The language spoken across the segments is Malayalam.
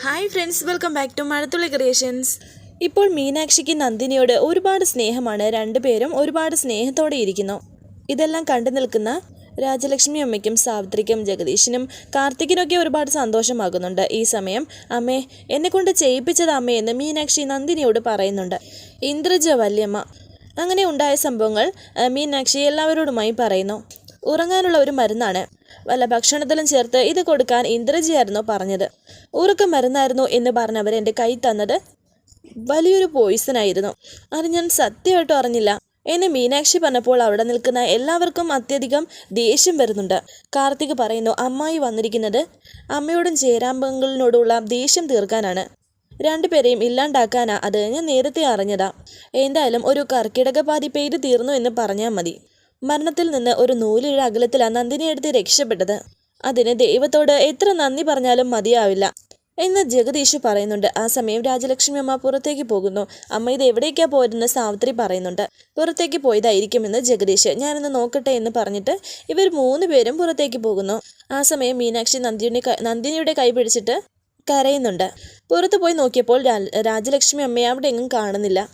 Hi friends welcome back to Mazhathulli creations ഇപ്പോൾ മീനാക്ഷിക്ക് നന്ദിനിയോട് ഒരുപാട് സ്നേഹമാണ്. രണ്ടുപേരും ഒരുപാട് സ്നേഹത്തോടെ ഇരിക്കുന്നു. ഇതെല്ലാം കണ്ടു നിൽക്കുന്ന രാജലക്ഷ്മി അമ്മയ്ക്കും സാവിത്രിക്കും ജഗദീഷിനും കാർത്തികിനൊക്കെ ഒരുപാട് സന്തോഷമാകുന്നുണ്ട്. ഈ സമയം അമ്മേ എന്നെക്കൊണ്ട് ചെയ്യിപ്പിച്ചത് അമ്മയെന്ന് മീനാക്ഷി നന്ദിനിയോട് പറയുന്നുണ്ട്. ഇന്ദ്രജ വല്യമ്മ. അങ്ങനെ ഉണ്ടായ സംഭവങ്ങൾ മീനാക്ഷി എല്ലാവരോടുമായി പറയുന്നു. ഉറങ്ങാനുള്ള ഒരു മരുന്നാണ്. വല്ല ഭക്ഷണത്തിലും ചേർത്ത് ഇത് കൊടുക്കാൻ ഇന്ദ്രജിയായിരുന്നു പറഞ്ഞത്. ഉറക്കം മരുന്നായിരുന്നു എന്ന് പറഞ്ഞവർ എന്റെ കൈ തന്നത് വലിയൊരു പോയിസൺ ആയിരുന്നു. അത് ഞാൻ സത്യമായിട്ടും അറിഞ്ഞില്ല. എന്നെ മീനാക്ഷി പറഞ്ഞപ്പോൾ അവിടെ നിൽക്കുന്ന എല്ലാവർക്കും അത്യധികം ദേഷ്യം വരുന്നുണ്ട്. കാർത്തിക് പറയുന്നു അമ്മായി വന്നിരിക്കുന്നത് അമ്മയോടും ചേരാമ്പങ്ങളിനോടുള്ള ദേഷ്യം തീർക്കാനാണ്. രണ്ടുപേരെയും ഇല്ലാണ്ടാക്കാനാ. അത് ഞാൻ നേരത്തെ അറിഞ്ഞതാ. എന്തായാലും ഒരു കർക്കിടക പാതി പേര് തീർന്നു എന്ന് പറഞ്ഞാൽ മതി. മരണത്തിൽ നിന്ന് ഒരു നൂലിഴ അകലത്തിലാണ് നന്ദിനി എടുത്ത് രക്ഷപ്പെട്ടത്. അതിന് ദൈവത്തോട് എത്ര നന്ദി പറഞ്ഞാലും മതിയാവില്ല എന്ന് ജഗദീഷ് പറയുന്നുണ്ട്. ആ സമയം രാജലക്ഷ്മി അമ്മ പുറത്തേക്ക് പോകുന്നു. അമ്മ ഇത് എവിടേക്കാ പോയതെന്ന് സാവിത്രി പറയുന്നുണ്ട്. പുറത്തേക്ക് പോയതായിരിക്കുമെന്ന് ജഗദീഷ്. ഞാനൊന്ന് നോക്കട്ടെ എന്ന് പറഞ്ഞിട്ട് ഇവർ മൂന്ന് പേരും പുറത്തേക്ക് പോകുന്നു. ആ സമയം മീനാക്ഷി നന്ദിയുടെ നന്ദിനിയുടെ കൈ പിടിച്ചിട്ട് കരയുന്നുണ്ട്. പുറത്തു പോയി നോക്കിയപ്പോൾ രാജലക്ഷ്മി അമ്മയെ അവിടെ എങ്ങും കാണുന്നില്ല.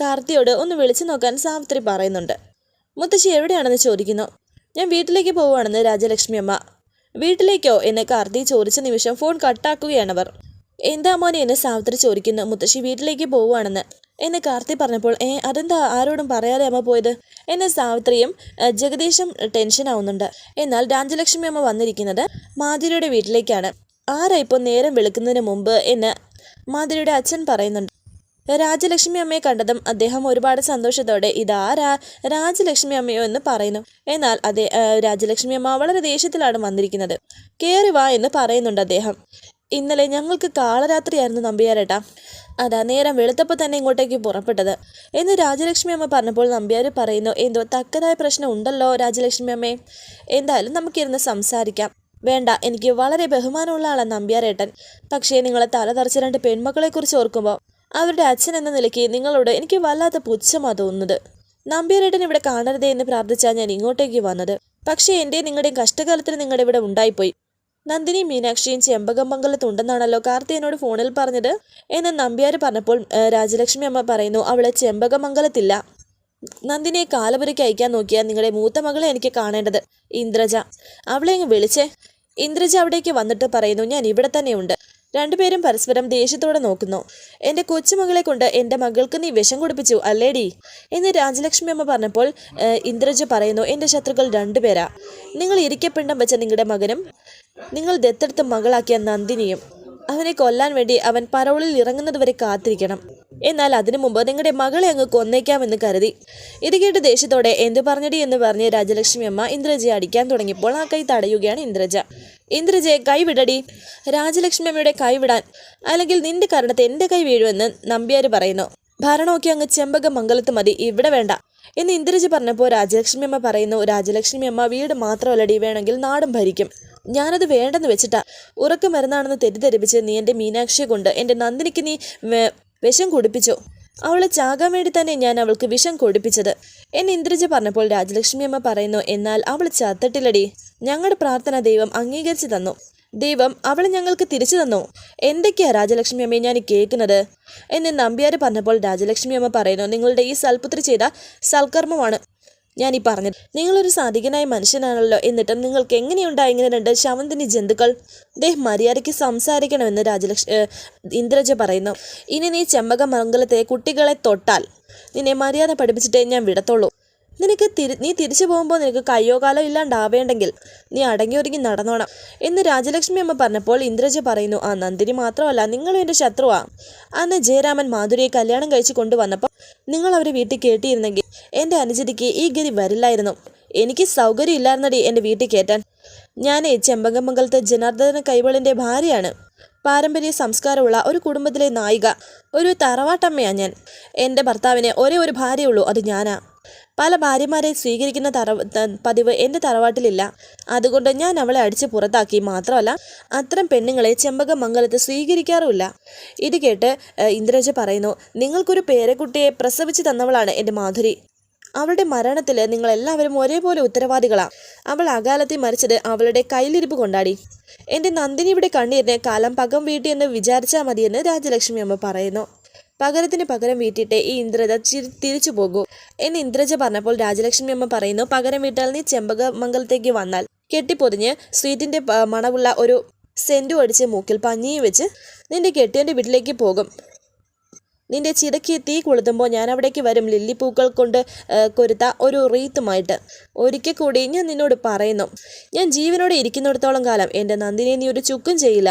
കാർത്തിയോട് ഒന്ന് വിളിച്ചു നോക്കാൻ സാവിത്രി പറയുന്നുണ്ട്. മുത്തശ്ശി എവിടെയാണെന്ന് ചോദിക്കുന്നു. ഞാൻ വീട്ടിലേക്ക് പോവുകയാണെന്ന് രാജലക്ഷ്മി അമ്മ. വീട്ടിലേക്കോ? എന്ന് കാർത്തി ചോദിച്ച നിമിഷം ഫോൺ കട്ടാക്കുകയാണവർ എന്താ മോനെ? എന്നെ സാവിത്രി ചോദിക്കുന്നു. മുത്തശ്ശി വീട്ടിലേക്ക് പോവുകയാണെന്ന്. എന്നെ കാർത്തി പറഞ്ഞപ്പോൾ ഏ അതെന്താ? ആരോടും പറയാതെ അമ്മ പോയത്? എന്ന് സാവിത്രിയും ജഗദീഷും ടെൻഷൻ ആവുന്നുണ്ട്. എന്നാൽ രാജലക്ഷ്മി അമ്മ വന്നിരിക്കുന്നത് മാധുരിയുടെ വീട്ടിലേക്കാണ്. ആരാ ഇപ്പോൾ നേരം വെളുക്കുന്നതിന് മുമ്പ്? എന്ന് മാധുരിയുടെ അച്ഛൻ പറയുന്നുണ്ട്. രാജലക്ഷ്മി അമ്മയെ കണ്ടതും അദ്ദേഹം ഒരുപാട് സന്തോഷത്തോടെ ഇതാരാ രാജലക്ഷ്മി അമ്മയോ എന്ന് പറയുന്നു. എന്നാൽ അതേ രാജലക്ഷ്മി അമ്മ വളരെ ദേഷ്യത്തിലാണ് വന്നിരിക്കുന്നത്. കയറി വാ എന്ന് പറയുന്നുണ്ട് അദ്ദേഹം. ഇന്നലെ ഞങ്ങൾക്ക് കാളരാത്രിയായിരുന്നു നമ്പിയാരേട്ടാ. അതാ നേരം വെളുത്തപ്പോൾ തന്നെ ഇങ്ങോട്ടേക്ക് പുറപ്പെട്ടത്. എന്ന് രാജലക്ഷ്മി അമ്മ പറഞ്ഞപ്പോൾ നമ്പ്യാർ പറയുന്നു എന്തോ തക്കതായ പ്രശ്നം ഉണ്ടല്ലോ രാജലക്ഷ്മി അമ്മേ. എന്തായാലും നമുക്കിരുന്ന് സംസാരിക്കാം. വേണ്ട എനിക്ക് വളരെ ബഹുമാനമുള്ള ആളാണ് നമ്പ്യാരേട്ടൻ. പക്ഷേ നിങ്ങളെ തല തറച്ച രണ്ട് പെൺമക്കളെക്കുറിച്ച് ഓർക്കുമ്പോൾ അവരുടെ അച്ഛൻ എന്ന നിലയ്ക്ക് നിങ്ങളോട് എനിക്ക് വല്ലാത്ത പുച്ഛമാണ് തോന്നുന്നത്. നമ്പ്യാരേട്ടൻ ഇവിടെ കാണരുതേ എന്ന് പ്രാർത്ഥിച്ചാൽ ഞാൻ ഇങ്ങോട്ടേക്ക് വന്നത്. പക്ഷേ എന്റെ നിങ്ങളുടെയും കഷ്ടകാലത്തിൽ നിങ്ങളുടെ ഇവിടെ ഉണ്ടായിപ്പോയി. നന്ദിനി മീനാക്ഷിയും ചെമ്പകമംഗലത്തുണ്ടെന്നാണല്ലോ കാർത്തിയനോട് ഫോണിൽ പറഞ്ഞത് എന്ന് നമ്പ്യാർ പറഞ്ഞപ്പോൾ രാജലക്ഷ്മി അമ്മ പറയുന്നു അവളെ ചെമ്പകമംഗലത്തില്ല നന്ദിനിയെ കാലപുരയ്ക്ക് അയക്കാൻ നോക്കിയാൽ നിങ്ങളുടെ മൂത്ത മകളെ എനിക്ക് കാണേണ്ടത്. ഇന്ദ്രജ അവളെ അങ്ങ് വിളിച്ചേ. ഇന്ദ്രജ അവിടേക്ക് വന്നിട്ട് പറയുന്നു ഞാൻ ഇവിടെ തന്നെയുണ്ട്. രണ്ടുപേരും പരസ്പരം ദേഷ്യത്തോടെ നോക്കുന്നു. എന്റെ കൊച്ചുമകളെ കൊണ്ട് എന്റെ മകൾക്ക് നീ വിഷം കുടിപ്പിച്ചു അല്ലേടി? എന്ന് രാജലക്ഷ്മി അമ്മ പറഞ്ഞപ്പോൾ ഇന്ദ്രജ് പറയുന്നു എന്റെ ശത്രുക്കൾ രണ്ടുപേരാ. നിങ്ങൾ ഇരിക്കപ്പെണ്ണം വെച്ച നിങ്ങളുടെ മകനും നിങ്ങൾ ദത്തെടുത്ത് മകളാക്കിയ നന്ദിനിയും അവനെ കൊല്ലാൻ വേണ്ടി അവൻ പരോളിൽ ഇറങ്ങുന്നത് വരെ കാത്തിരിക്കണം. എന്നാൽ അതിനു മുമ്പ് നിങ്ങളുടെ മകളെ അങ്ങ് കൊന്നേക്കാമെന്ന് കരുതി. ഇത് കേട്ട് ദേഷ്യത്തോടെ എന്തു പറഞ്ഞടി എന്ന് പറഞ്ഞ് രാജലക്ഷ്മി അമ്മ ഇന്ദ്രജയെ അടിക്കാൻ തുടങ്ങിയപ്പോൾ ആ കൈ തടയുകയാണ് ഇന്ദ്രജ. ഇന്ദ്രജയെ കൈവിടടി രാജലക്ഷ്മി അമ്മയുടെ കൈവിടാൻ അല്ലെങ്കിൽ നിന്റെ കാരണത്തെ എന്റെ കൈ വീഴുമെന്ന് നമ്പ്യാർ പറയുന്നു. ഭരണമൊക്കെ അങ്ങ് ചെമ്പക മംഗലത്ത് മതി ഇവിടെ വേണ്ട എന്ന് ഇന്ദ്രജി പറഞ്ഞപ്പോൾ രാജലക്ഷ്മി അമ്മ പറയുന്നു രാജലക്ഷ്മി അമ്മ വീട് മാത്രമല്ലടി വേണമെങ്കിൽ നാടും ഭരിക്കും. ഞാനത് വേണ്ടെന്ന് വെച്ചിട്ടാ. ഉറക്കം മരുന്നാണെന്ന് തെറ്റിദ്ധരിപ്പിച്ച് നീ എന്റെ മീനാക്ഷിയെ കൊണ്ട് എന്റെ നന്ദിനിക്ക് നീ വിഷം കുടിപ്പിച്ചു. അവളെ ചാകാൻ വേണ്ടി തന്നെ ഞാൻ അവൾക്ക് വിഷം കുടിപ്പിച്ചത്. എന്ന് ഇന്ദ്രജ പറഞ്ഞപ്പോൾ രാജലക്ഷ്മി അമ്മ പറയുന്നു എന്നാൽ അവൾ ചത്തിട്ടില്ലടി. ഞങ്ങളുടെ പ്രാർത്ഥന ദൈവം അംഗീകരിച്ചു തന്നു. ദൈവം അവളെ ഞങ്ങൾക്ക് തിരിച്ചു തന്നു. എന്തൊക്കെയാ രാജലക്ഷ്മി അമ്മയെ ഞാൻ കേൾക്കുന്നത്? എന്ന് നമ്പ്യാർ പറഞ്ഞപ്പോൾ രാജലക്ഷ്മി അമ്മ പറയുന്നു നിങ്ങളുടെ ഈ സൽപുത്രി ചെയ്ത സൽക്കർമ്മമാണ്. ഞാൻ ഈ പറഞ്ഞത് നിങ്ങളൊരു സാധികനായ മനുഷ്യനാണല്ലോ എന്നിട്ടും നിങ്ങൾക്ക് എങ്ങനെയുണ്ടായി ഇങ്ങനെ രണ്ട് ശവന്തിനി ജന്തുക്കൾ? ദേഹ് മര്യാദയ്ക്ക് സംസാരിക്കണമെന്ന് രാജലക്ഷ് ഇന്ദ്രജ പറയുന്നു. ഇനി നീ ചെമ്പകമംഗലത്തെ കുട്ടികളെ തൊട്ടാൽ നിന്നെ മര്യാദ പഠിപ്പിച്ചിട്ടേ ഞാൻ വിടത്തുള്ളൂ. നിനക്ക് തിരി നീ തിരിച്ചു പോകുമ്പോൾ നിനക്ക് കയ്യോ കാലോ ഇല്ലാണ്ടാവേണ്ടെങ്കിൽ നീ അടങ്ങി ഒരുങ്ങി നടന്നോണം. എന്ന് രാജലക്ഷ്മി അമ്മ പറഞ്ഞപ്പോൾ ഇന്ദ്രജ പറയുന്നു ആ നന്ദിനി മാത്രമല്ല നിങ്ങളും എന്റെ ശത്രുവാ. അന്ന് ജയരാമൻ മാധുരിയെ കല്യാണം കഴിച്ച് കൊണ്ടുവന്നപ്പോൾ നിങ്ങൾ അവരെ വീട്ടിൽ കേട്ടിയിരുന്നെങ്കിൽ എന്റെ അനുജതിക്ക് ഈ ഗതി വരില്ലായിരുന്നു. എനിക്ക് സൗകര്യം ഇല്ലായിരുന്നടി എന്റെ വീട്ടിൽ കയറ്റാൻ ഞാനേ ചെമ്പകമംഗലത്തെ ജനാർദ്ദന കൈവളിന്റെ ഭാര്യയാണ്. പാരമ്പര്യ സംസ്കാരമുള്ള ഒരു കുടുംബത്തിലെ നായിക ഒരു തറവാട്ടമ്മയാണ് ഞാൻ. എന്റെ ഭർത്താവിന് ഒരേ ഒരു ഭാര്യയുള്ളൂ അത് ഞാനാ. പല ഭാര്യമാരെ സ്വീകരിക്കുന്ന തറ പതിവ് എന്റെ തറവാട്ടിലില്ല. അതുകൊണ്ട് ഞാൻ അവളെ അടിച്ച് പുറത്താക്കി മാത്രമല്ല അത്തരം പെണ്ണുങ്ങളെ ചെമ്പകമംഗലത്ത് സ്വീകരിക്കാറുമില്ല. ഇത് കേട്ട് ഇന്ദ്രജ പറയുന്നു നിങ്ങൾക്കൊരു പേരക്കുട്ടിയെ പ്രസവിച്ച് തന്നവളാണ് എന്റെ മാധുരി. അവളുടെ മരണത്തിൽ നിങ്ങൾ എല്ലാവരും ഒരേപോലെ ഉത്തരവാദികളാണ് അവൾ അകാലത്തിൽ മരിച്ചത് അവളുടെ കയ്യിലിരിപ്പ് കൊണ്ടാടി. എന്റെ നന്ദിനിയുടെ കണ്ണീരിന് കാലം പകം വീട്ടിയെന്ന് വിചാരിച്ചാൽ മതിയെന്ന് രാജലക്ഷ്മി അമ്മ പറയുന്നു. പകരത്തിന് പകരം വീട്ടിട്ട് ഈ ഇന്ദ്രജ തിരിച്ചു പോകൂ. എന്ന് ഇന്ദ്രജ പറഞ്ഞപ്പോൾ രാജലക്ഷ്മി അമ്മ പറയുന്നു പകരം വീട്ടാൽ നീ ചെമ്പകമംഗലത്തേക്ക് വന്നാൽ കെട്ടിപ്പൊതിഞ്ഞ് സ്വീറ്റിന്റെ മണവുള്ള ഒരു സെന്റും അടിച്ച് മൂക്കിൽ പഞ്ഞിയും വെച്ച് നിന്റെ കെട്ടിയന്റെ വീട്ടിലേക്ക് പോകും. നിന്റെ ചിതയ്ക്ക് തീ കൊളുത്തുമ്പോൾ ഞാൻ അവിടേക്ക് വരും. ലില്ലിപ്പൂക്കൾ കൊണ്ട് കൊരുത്ത ഒരു റീത്തുമായിട്ട്. ഒരിക്കൽ കൂടി ഞാൻ നിന്നോട് പറയുന്നു ഞാൻ ജീവനോടെ ഇരിക്കുന്നിടത്തോളം കാലം എന്റെ നന്ദിനെ നീ ഒരു ചുക്കും ചെയ്യില്ല.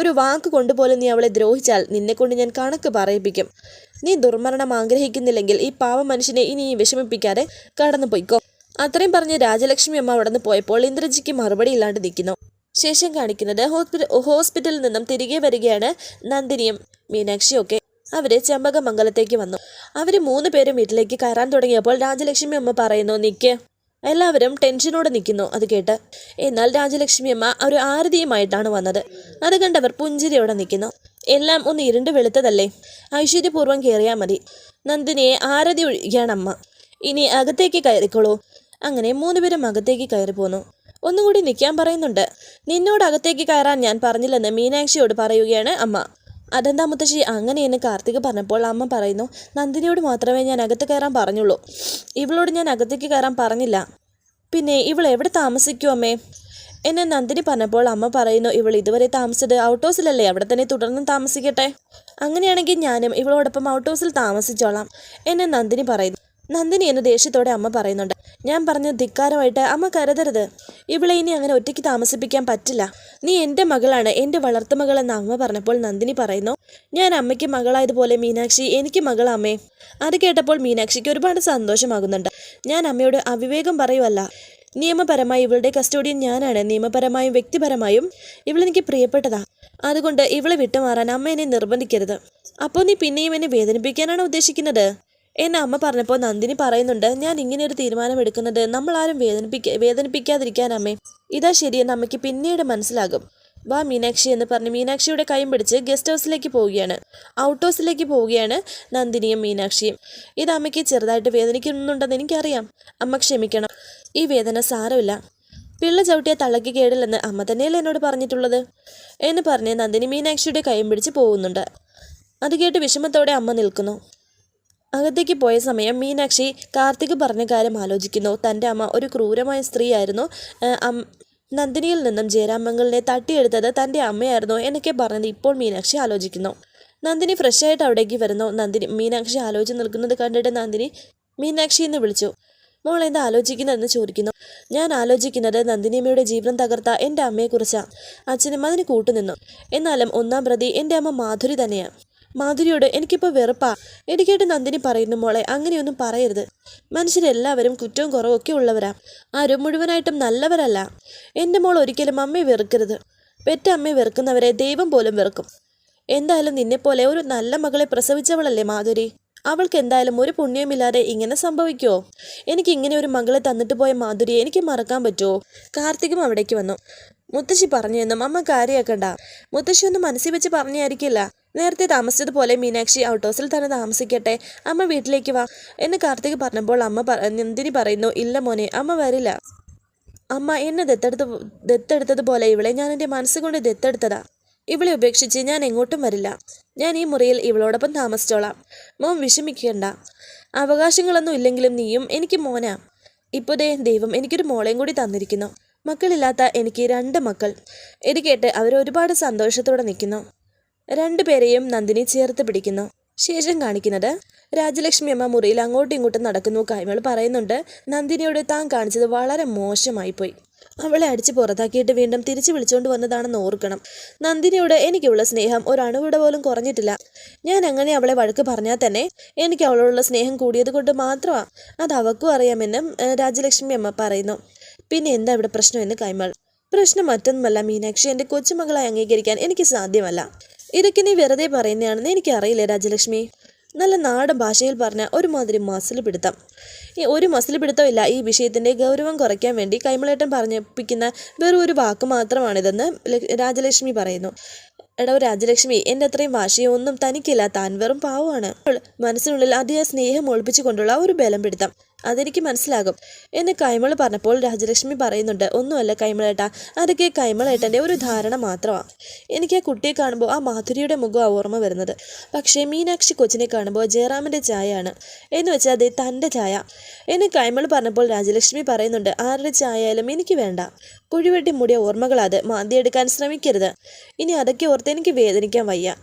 ഒരു വാക്ക് കൊണ്ടുപോലും നീ അവളെ ദ്രോഹിച്ചാൽ നിന്നെക്കൊണ്ട് ഞാൻ കണക്ക് പറയിപ്പിക്കും. നീ ദുർമരണം ആഗ്രഹിക്കുന്നില്ലെങ്കിൽ ഈ പാവ മനുഷ്യനെ ഇനി വിഷമിപ്പിക്കാതെ കടന്നു പോയിക്കോ അത്രയും പറഞ്ഞ് രാജലക്ഷ്മി അമ്മ അവിടെ നിന്ന് പോയപ്പോൾ ഇന്ദ്രജിക്ക് മറുപടി ഇല്ലാണ്ട് നിൽക്കുന്നു. ശേഷം കാണിക്കുന്നത് ഹോസ്പിറ്റൽ ഹോസ്പിറ്റലിൽ നിന്നും തിരികെ വരികയാണ് നന്ദിനിയും. മീനാക്ഷിയും അവർ ചെമ്പകമംഗലത്തേക്ക് വന്നു. അവർ മൂന്ന് പേരും വീട്ടിലേക്ക് കയറാൻ തുടങ്ങിയപ്പോൾ രാജലക്ഷ്മി അമ്മ പറയുന്നു നിക്ക്. എല്ലാവരും ടെൻഷനോടെ നിൽക്കുന്നു അത് കേട്ട്. എന്നാൽ രാജലക്ഷ്മി അമ്മ ഒരു ആരതിയുമായിട്ടാണ് വന്നത്. അത് കണ്ടവർ പുഞ്ചിരിയോടെ നിൽക്കുന്നു. എല്ലാം ഒന്ന് ഇരുണ്ട് വെളുത്തതല്ലേ? ഐശ്വര്യപൂർവം കയറിയാൽ മതി. നന്ദിനിയെ ആരതി ഒഴിയാണ് അമ്മ. ഇനി അകത്തേക്ക് കയറിക്കോളൂ. അങ്ങനെ മൂന്നുപേരും അകത്തേക്ക് കയറി പോന്നു. ഒന്നുകൂടി നിൽക്കാൻ പറയുന്നുണ്ട്. നിന്നോട് അകത്തേക്ക് കയറാൻ ഞാൻ പറഞ്ഞില്ലെന്ന് മീനാക്ഷിയോട് പറയുകയാണ് അമ്മ. അതെന്താ മുത്തശ്ശി? അങ്ങനെയെന്ന് കാർത്തിക് പറഞ്ഞപ്പോൾ അമ്മ പറയുന്നു നന്ദിനിയോട് മാത്രമേ ഞാൻ അകത്ത് കയറാൻ പറഞ്ഞുള്ളൂ. ഇവളോട് ഞാൻ അകത്തേക്ക് കയറാൻ പറഞ്ഞില്ല. പിന്നെ ഇവൾ എവിടെ താമസിക്കൂ അമ്മേ? എന്നെ നന്ദിനി പറഞ്ഞപ്പോൾ അമ്മ പറയുന്നു ഇവൾ ഇതുവരെ താമസിച്ചത് ഔട്ട് ഹൗസിലല്ലേ അവിടെ തന്നെ തുടർന്നും താമസിക്കട്ടെ? അങ്ങനെയാണെങ്കിൽ ഞാനും ഇവളോടൊപ്പം ഔട്ട് ഹൗസിൽ താമസിച്ചോളാം. എന്നെ നന്ദിനി പറയുന്നു നന്ദിനി എന്ന് ദേഷ്യത്തോടെ അമ്മ പറയുന്നുണ്ട്. ഞാൻ പറഞ്ഞ ധിക്കാരമായിട്ട് അമ്മ കരുതരുത്. ഇവളെ ഇനി അങ്ങനെ ഒറ്റയ്ക്ക് താമസിപ്പിക്കാൻ പറ്റില്ല. നീ എന്റെ മകളാണ് എന്റെ വളർത്തുമകളെന്ന് അമ്മ പറഞ്ഞപ്പോൾ നന്ദിനി പറയുന്നു. ഞാൻ അമ്മയ്ക്ക് മകളായതുപോലെ മീനാക്ഷി എനിക്ക് മകളമ്മേ അത് കേട്ടപ്പോൾ മീനാക്ഷിക്ക് ഒരുപാട് സന്തോഷമാകുന്നുണ്ട്. ഞാൻ അമ്മയോട് അവിവേകം പറയുമല്ല നിയമപരമായി ഇവളുടെ കസ്റ്റോഡിയൻ ഞാനാണ്. നിയമപരമായും വ്യക്തിപരമായും ഇവളെനിക്ക് പ്രിയപ്പെട്ടതാ. അതുകൊണ്ട് ഇവളെ വിട്ടുമാറാൻ അമ്മ എന്നെ നിർബന്ധിക്കരുത്. അപ്പോൾ നീ പിന്നെയും എന്നെ വേദനിപ്പിക്കാനാണ് ഉദ്ദേശിക്കുന്നത്? എന്നെ അമ്മ പറഞ്ഞപ്പോൾ നന്ദിനി പറയുന്നുണ്ട് ഞാൻ ഇങ്ങനെ ഒരു തീരുമാനം എടുക്കുന്നത് നമ്മൾ ആരും വേദനിപ്പിക്ക വേദനിപ്പിക്കാതിരിക്കാൻ അമ്മേ ഇതാ ശരിയെന്ന് അമ്മയ്ക്ക് പിന്നീട് മനസ്സിലാകും. വാ മീനാക്ഷി എന്ന് പറഞ്ഞ് മീനാക്ഷിയുടെ കൈയും പിടിച്ച് ഗസ്റ്റ് ഹൗസിലേക്ക് പോവുകയാണ്. ഔട്ട് ഹൗസിലേക്ക് പോവുകയാണ് നന്ദിനിയും മീനാക്ഷിയും. ഇത് അമ്മയ്ക്ക് ചെറുതായിട്ട് വേദനിക്കുന്നുണ്ടെന്ന് എനിക്കറിയാം. അമ്മ ക്ഷമിക്കണം. ഈ വേദന സാരമില്ല. പിള്ള ചവിട്ടിയ തള്ളക്ക് കേടില്ലെന്ന് അമ്മ തന്നെയല്ലേ എന്നോട് പറഞ്ഞിട്ടുള്ളത്? എന്ന് പറഞ്ഞ് നന്ദിനി മീനാക്ഷിയുടെ കൈയും പിടിച്ച് പോകുന്നുണ്ട് അത് കേട്ട് വിഷമത്തോടെ അമ്മ നിൽക്കുന്നു. അകത്തേക്ക് പോയ സമയം മീനാക്ഷി കാർത്തിക് പറഞ്ഞ കാര്യം ആലോചിക്കുന്നു. തന്റെ അമ്മ ഒരു ക്രൂരമായ സ്ത്രീയായിരുന്നു. നന്ദിനിയിൽ നിന്നും ജയരാമംഗലിനെ തട്ടിയെടുത്തത് തന്റെ അമ്മയായിരുന്നു എന്നൊക്കെ പറഞ്ഞത് ഇപ്പോൾ മീനാക്ഷി ആലോചിക്കുന്നു. നന്ദിനി ഫ്രഷ് ആയിട്ട് അവിടേക്ക് വരുന്നു. നന്ദിനി മീനാക്ഷി ആലോചിച്ച് നിൽക്കുന്നത് കണ്ടിട്ട് നന്ദിനി മീനാക്ഷി എന്ന് വിളിച്ചു. മോൾ എന്താ ആലോചിക്കുന്നതെന്ന് ചോദിക്കുന്നു. ഞാൻ ആലോചിക്കുന്നത് നന്ദിനിയമ്മയുടെ ജീവൻ തകർത്ത എന്റെ അമ്മയെക്കുറിച്ചാണ് അച്ഛനും അതിന് കൂട്ടുനിന്നു. എന്നാലും ഒന്നാം പ്രതി എന്റെ അമ്മ മാധുരി തന്നെയാണ് മാധുരിയോട് എനിക്കിപ്പോൾ വെറുപ്പാ. എനിക്കേട്ട് നന്ദിനി പറയുന്നു മോളെ അങ്ങനെയൊന്നും പറയരുത്. മനുഷ്യരെല്ലാവരും കുറ്റവും കുറവൊക്കെ ഉള്ളവരാ. ആരും മുഴുവനായിട്ടും നല്ലവരല്ല. എന്റെ മോൾ ഒരിക്കലും അമ്മയെ വെറുക്കരുത്. പെറ്റ അമ്മയെ വെറുക്കുന്നവരെ ദൈവം പോലും വെറുക്കും. എന്തായാലും നിന്നെപ്പോലെ ഒരു നല്ല മകളെ പ്രസവിച്ചവളല്ലേ മാധുരി? അവൾക്ക് എന്തായാലും ഒരു പുണ്യമില്ലാതെ ഇങ്ങനെ സംഭവിക്കുമോ എനിക്ക് ഇങ്ങനെ ഒരു മകളെ തന്നിട്ട് പോയ മാധുരി എനിക്ക് മറക്കാൻ പറ്റുമോ കാർത്തികും അവിടേക്ക് വന്നു. മുത്തശ്ശി പറഞ്ഞു എന്നും അമ്മ കാര്യമാക്കണ്ട മുത്തശ്ശി ഒന്ന് മനസ്സിൽ വെച്ച് പറഞ്ഞായിരിക്കില്ല. നേരത്തെ താമസിച്ചതുപോലെ മീനാക്ഷി ഔട്ട് ഹൗസിൽ തന്നെ താമസിക്കട്ടെ. അമ്മ വീട്ടിലേക്ക് വാ. എന്ന് കാർത്തിക് പറഞ്ഞപ്പോൾ അമ്മ നന്ദിനി പറയുന്നു? ഇല്ല മോനെ അമ്മ വരില്ല. അമ്മ എന്നെ ദത്തെടുത്ത് ദത്തെടുത്തതുപോലെ ഇവളെ ഞാൻ എന്റെ മനസ്സുകൊണ്ട് ദത്തെടുത്തതാ. ഇവളെ ഉപേക്ഷിച്ച് ഞാൻ എങ്ങോട്ടും വരില്ല. ഞാൻ ഈ മുറിയിൽ ഇവളോടൊപ്പം താമസിച്ചോളാം. മോൻ വിഷമിക്കണ്ട. അവകാശങ്ങളൊന്നും ഇല്ലെങ്കിലും നീയും എനിക്ക് മോനാ. ഇപ്പോൾ ദൈവം എനിക്കൊരു മോളെയും കൂടി തന്നിരിക്കുന്നു. മക്കളില്ലാത്ത എനിക്ക് രണ്ട് മക്കൾ. ഇത് കേട്ട് അവരൊരുപാട് സന്തോഷത്തോടെ നിൽക്കുന്നു. രണ്ടുപേരെയും നന്ദിനി ചേർത്ത് പിടിക്കുന്നു. ശേഷം കാണിക്കുന്നത് രാജലക്ഷ്മി അമ്മ മുറിയിൽ അങ്ങോട്ടും ഇങ്ങോട്ടും നടക്കുന്നു കൈമൾ പറയുന്നുണ്ട് നന്ദിനിയോട് താൻ കാണിച്ചത് വളരെ മോശമായി പോയി അവളെ അടിച്ച് പുറത്താക്കിയിട്ട് വീണ്ടും തിരിച്ചു വിളിച്ചുകൊണ്ട് വന്നതാണെന്ന് ഓർക്കണം. നന്ദിനിയോട് എനിക്കുള്ള സ്നേഹം ഒരണുവിടെ പോലും കുറഞ്ഞിട്ടില്ല. ഞാൻ അങ്ങനെ അവളെ വഴക്ക് പറഞ്ഞാൽ തന്നെ എനിക്ക് അവളോടുള്ള സ്നേഹം കൂടിയത് കൊണ്ട് മാത്രമാണ് അത് അവക്കും അറിയാമെന്നും രാജലക്ഷ്മി അമ്മ പറയുന്നു. പിന്നെ എന്താ ഇവിടെ പ്രശ്നം എന്ന് കൈമൾ. പ്രശ്നം മറ്റൊന്നുമല്ല മീനാക്ഷി എന്റെ കൊച്ചുമകളായി അംഗീകരിക്കാൻ എനിക്ക് സാധ്യമല്ല. ഇതൊക്കെ നീ വെറുതെ പറയുന്നതാണെന്ന് എനിക്കറിയില്ല രാജലക്ഷ്മി? നല്ല നാടൻ ഭാഷയിൽ പറഞ്ഞ ഒരുമാതിരി മസിൽ പിടുത്തം. ഈ ഒരു മസിൽ പിടുത്തമില്ല ഈ വിഷയത്തിന്റെ ഗൗരവം കുറയ്ക്കാൻ വേണ്ടി കൈമളേട്ടൻ പറഞ്ഞിപ്പിക്കുന്ന വെറും ഒരു വാക്ക് മാത്രമാണിതെന്ന് രാജലക്ഷ്മി പറയുന്നു. എടോ രാജലക്ഷ്മി എന്റെ അത്രയും ഭാഷയൊന്നും തനിക്കില്ല താൻ വെറും പാവമാണ് മനസ്സിനുള്ളിൽ അതിയായ സ്നേഹം ഒളിപ്പിച്ചു കൊണ്ടുള്ള ഒരു ബലം പിടുത്തം. അതെനിക്ക് മനസ്സിലാകും. എന്ന് കൈമൾ പറഞ്ഞപ്പോൾ രാജലക്ഷ്മി പറയുന്നുണ്ട് ഒന്നുമല്ല കൈമളേട്ട അതൊക്കെ കൈമളേട്ടന്റെ ഒരു ധാരണ മാത്രമാണ്. എനിക്ക് ആ കുട്ടിയെ കാണുമ്പോൾ ആ മാധുരിയുടെ മുഖം ഓർമ്മ വരുന്നത്. പക്ഷേ മീനാക്ഷി കൊച്ചിനെ കാണുമ്പോൾ ജയറാമിന്റെ ചായയാണ്. എന്ന് വെച്ചാൽ അതെ തന്റെ ചായ. എന്ന് കൈമൾ പറഞ്ഞപ്പോൾ രാജലക്ഷ്മി പറയുന്നുണ്ട് ആരുടെ ചായയായാലും എനിക്ക് വേണ്ട. കുഴിവെട്ടി മൂടിയ ഓർമ്മകളത് മാന്തിയെടുക്കാൻ ശ്രമിക്കരുത്. ഇനി അതൊക്കെ ഓർത്ത് എനിക്ക് വേദനിക്കാൻ വയ്യ.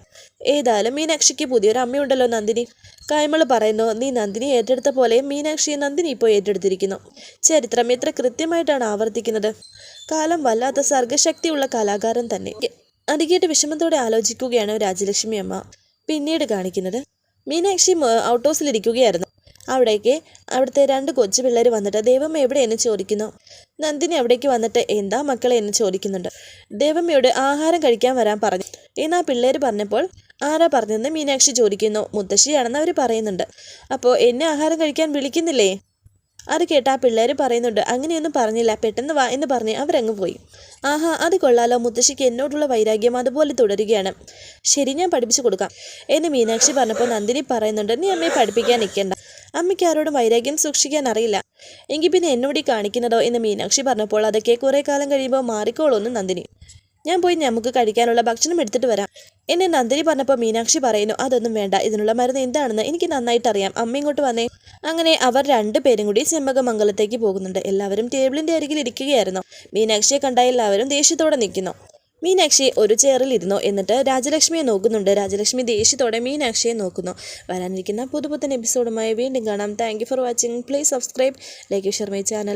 ഏതായാലും മീനാക്ഷിക്ക് പുതിയൊരു അമ്മയുണ്ടല്ലോ നന്ദിനി. കൈമൾ പറയുന്നു നീ നന്ദിനി ഏറ്റെടുത്ത പോലെ മീനാക്ഷിയെ നന്ദിനി ഇപ്പോൾ ഏറ്റെടുത്തിരിക്കുന്നു. ചരിത്രം എത്ര കൃത്യമായിട്ടാണ് ആവർത്തിക്കുന്നത്. കാലം വല്ലാത്ത സർഗശക്തിയുള്ള കലാകാരൻ തന്നെ. അത് വിഷമത്തോടെ ആലോചിക്കുകയാണ് രാജലക്ഷ്മി അമ്മ. പിന്നീട് കാണിക്കുന്നത് മീനാക്ഷി ഔട്ട് ഹൗസിലിരിക്കുകയായിരുന്നു അവിടേക്ക് അവിടുത്തെ രണ്ട് കൊച്ചു പിള്ളേർ വന്നിട്ട് ദേവമ്മ എവിടെയെന്ന് ചോദിക്കുന്നു. നന്ദിനി അവിടേക്ക് വന്നിട്ട് എന്താ മക്കളെ? എന്ന് ചോദിക്കുന്നുണ്ട്. ദേവമ്മയോട് ആഹാരം കഴിക്കാൻ വരാൻ പറഞ്ഞു. എന്നാ പിള്ളേർ പറഞ്ഞപ്പോൾ ആരാ പറഞ്ഞെന്ന് മീനാക്ഷി ചോദിക്കുന്നു. മുത്തശ്ശിയാണെന്ന് അവർ പറയുന്നുണ്ട്. അപ്പോൾ എന്നെ ആഹാരം കഴിക്കാൻ വിളിക്കുന്നില്ലേ? അത് കേട്ട് ആ പിള്ളേർ പറയുന്നുണ്ട് അങ്ങനെയൊന്നും പറഞ്ഞില്ല. പെട്ടെന്ന് വാ എന്ന് പറഞ്ഞ് അവരങ്ങ് പോയി. ആഹാ അത് കൊള്ളാലോ. മുത്തശ്ശിക്ക് എന്നോടുള്ള വൈരാഗ്യം അതുപോലെ തുടരുകയാണ്. ശരി ഞാൻ പഠിപ്പിച്ചു കൊടുക്കാം. എന്ന് മീനാക്ഷി പറഞ്ഞപ്പോൾ നന്ദിനി പറയുന്നുണ്ട് നീ അമ്മയെ പഠിപ്പിക്കാൻ നിൽക്കേണ്ട. അമ്മയ്ക്ക് ആരോടും വൈരാഗ്യം സൂക്ഷിക്കാൻ അറിയില്ല. എങ്കിൽ പിന്നെ എന്നോട് കാണിക്കുന്നതോ എന്ന് മീനാക്ഷി പറഞ്ഞപ്പോൾ അതൊക്കെ കുറേ കാലം കഴിയുമ്പോൾ മാറിക്കോളൂന്ന് നന്ദിനി. ഞാൻ പോയി നമുക്ക് കഴിക്കാനുള്ള ഭക്ഷണം എടുത്തിട്ട് വരാം. എന്നെ നന്ദിനി പറഞ്ഞപ്പോൾ മീനാക്ഷി പറയുന്നു അതൊന്നും വേണ്ട ഇതിനുള്ള മരുന്ന് എന്താണെന്ന് എനിക്ക് നന്നായിട്ട് അറിയാം. അമ്മ ഇങ്ങോട്ട് വന്നേ. അങ്ങനെ അവർ രണ്ടുപേരും കൂടി ചെമ്പകമംഗലത്തേക്ക് പോകുന്നുണ്ട്. എല്ലാവരും ടേബിളിന്റെ അരികിൽ ഇരിക്കുകയായിരുന്നു. മീനാക്ഷിയെ കണ്ട എല്ലാവരും ദേഷ്യത്തോടെ നിൽക്കുന്നു. മീനാക്ഷി ഒരു ചെയറിൽ ഇരുന്നു. എന്നിട്ട് രാജലക്ഷ്മിയെ നോക്കുന്നുണ്ട്. രാജലക്ഷ്മി ദേഷ്യത്തോടെ മീനാക്ഷിയെ നോക്കുന്നു. വരാനിരിക്കുന്ന പുതുപുത്തൻ എപ്പിസോഡുമായി വീണ്ടും കാണാം. Thank for watching please subscribe like share my channel